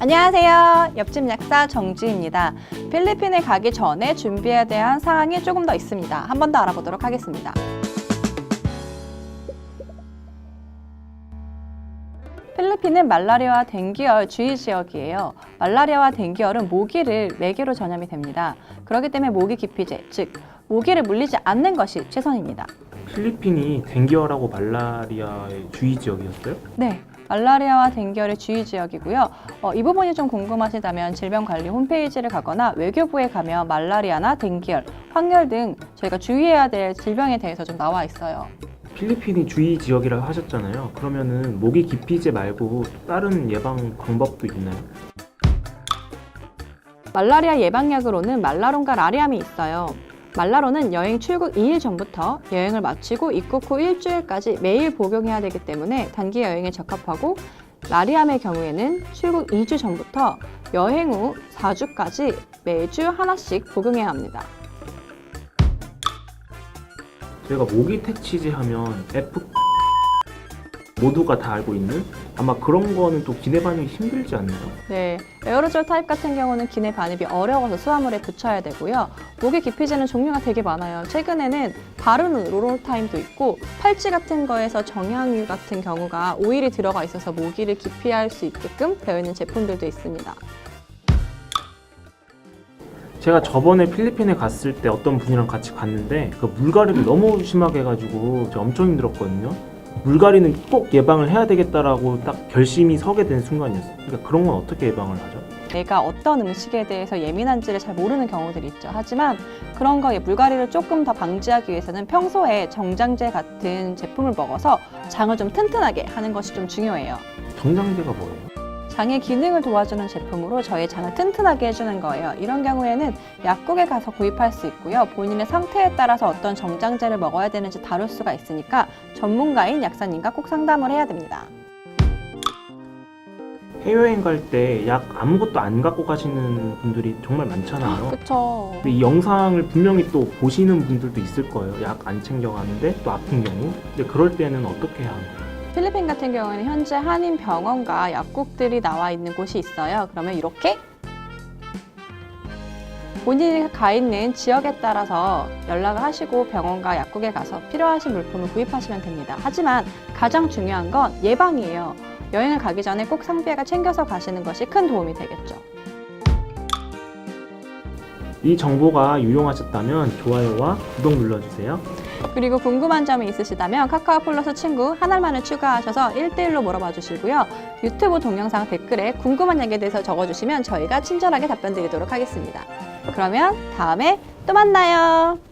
안녕하세요. 옆집 약사 정지입니다. 필리핀에 가기 전에 준비해야 대한 사항이 조금 더 있습니다. 한 번 더 알아보도록 하겠습니다. 필리핀은 말라리아와 댕기열 주의 지역이에요. 말라리아와 댕기열은 모기를 매개로 전염이 됩니다. 그렇기 때문에 모기 기피제, 즉 모기를 물리지 않는 것이 최선입니다. 필리핀이 댕기열하고 말라리아의 주의 지역이었어요? 네. 말라리아와 댕기열의 주의 지역이고요. 어, 이 부분이 좀 궁금하시다면 질병관리 홈페이지를 가거나 외교부에 가면 말라리아나 댕기열, 황열 등 저희가 주의해야 될 질병에 대해서 좀 나와 있어요. 필리핀이 주의 지역이라고 하셨잖아요. 그러면은 모기 기피제 말고 다른 예방 방법도 있나요? 말라리아 예방약으로는 말라론과 라리암이 있어요. 말라론은 여행 출국 2일 전부터 여행을 마치고 입국 후 일주일까지 매일 복용해야 되기 때문에 단기 여행에 적합하고 라리암의 경우에는 출국 2주 전부터 여행 후 4주까지 매주 하나씩 복용해야 합니다. 저희가 모기 퇴치제 하면 F 모두가 다 알고 있는 아마 그런 거는 또 기내 반응이 힘들지 않나요? 네, 에어로졸 타입 같은 경우는 기내 반입이 어려워서 수화물에 붙여야 되고요. 모기 기피제는 종류가 되게 많아요. 최근에는 바르는 로롤타임도 있고 팔찌 같은 거에서 정향유 같은 경우가 오일이 들어가 있어서 모기를 기피할 수 있게끔 되어 있는 제품들도 있습니다. 제가 저번에 필리핀에 갔을 때 어떤 분이랑 같이 갔는데 그 물갈이를 너무 심하게 해가지고 저 엄청 힘들었거든요. 물갈이는 꼭 예방을 해야 되겠다라고 딱 결심이 서게 된 순간이었어요. 그러니까 그런 건 어떻게 예방을 하죠? 내가 어떤 음식에 대해서 예민한지를 잘 모르는 경우들이 있죠. 하지만 그런 거에 물갈이를 조금 더 방지하기 위해서는 평소에 정장제 같은 제품을 먹어서 장을 좀 튼튼하게 하는 것이 좀 중요해요. 정장제가 뭐예요? 장의 기능을 도와주는 제품으로 저희 장을 튼튼하게 해주는 거예요. 이런 경우에는 약국에 가서 구입할 수 있고요. 본인의 상태에 따라서 어떤 정장제를 먹어야 되는지 다룰 수가 있으니까 전문가인 약사님과 꼭 상담을 해야 됩니다. 해외여행 갈 때 약 아무것도 안 갖고 가시는 분들이 정말 많잖아요. 그쵸. 근데 이 영상을 분명히 또 보시는 분들도 있을 거예요. 약 안 챙겨가는데 또 아픈 경우. 근데 그럴 때는 어떻게 해야 하나요? 필리핀 같은 경우에는 현재 한인 병원과 약국들이 나와 있는 곳이 있어요. 그러면 이렇게 본인이 가 있는 지역에 따라서 연락을 하시고 병원과 약국에 가서 필요하신 물품을 구입하시면 됩니다. 하지만 가장 중요한 건 예방이에요. 여행을 가기 전에 꼭 상비약을 챙겨서 가시는 것이 큰 도움이 되겠죠. 이 정보가 유용하셨다면 좋아요와 구독 눌러주세요. 그리고 궁금한 점이 있으시다면 카카오 플러스 친구 하나만을 추가하셔서 1대1로 물어봐 주시고요. 유튜브 동영상 댓글에 궁금한 얘기에 대해서 적어주시면 저희가 친절하게 답변 드리도록 하겠습니다. 그러면 다음에 또 만나요.